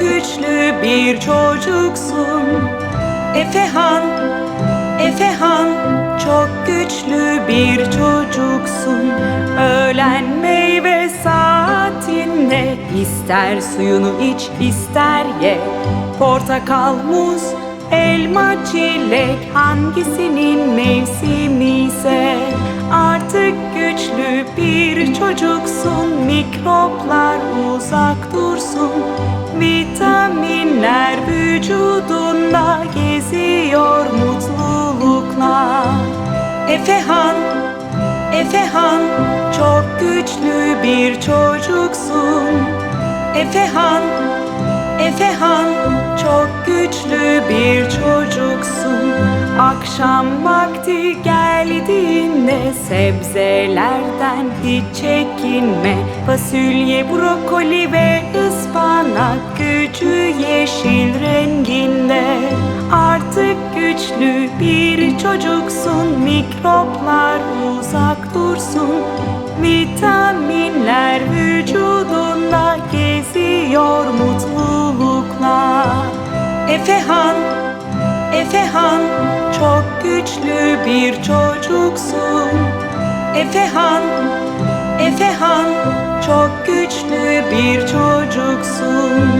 güçlü bir çocuksun. Efehan, Efehan çok güçlü bir çocuksun. Öğlen meyve saatinde ister suyunu iç ister ye. Portakal, muz, elma, çilek hangisinin mevsimi ise artık güçlü bir çocuksun. Mikroplar uzak dursun. Vücudunda geziyor mutlulukla. Efehan, Efehan çok güçlü bir çocuksun. Efehan, Efehan çok güçlü bir çocuksun. Akşam vakti geldiğinde sebzelerden hiç çekinme. Fasulye, brokoli ve ıspanak gücü yeşil renginde. Artık güçlü bir çocuksun. Mikroplar uzak dursun. Vitaminler vücudunda geziyor mutlulukla. Efehan, Efehan çok güçlü bir çocuksun. Efehan, Efehan çok güçlü bir çocuksun.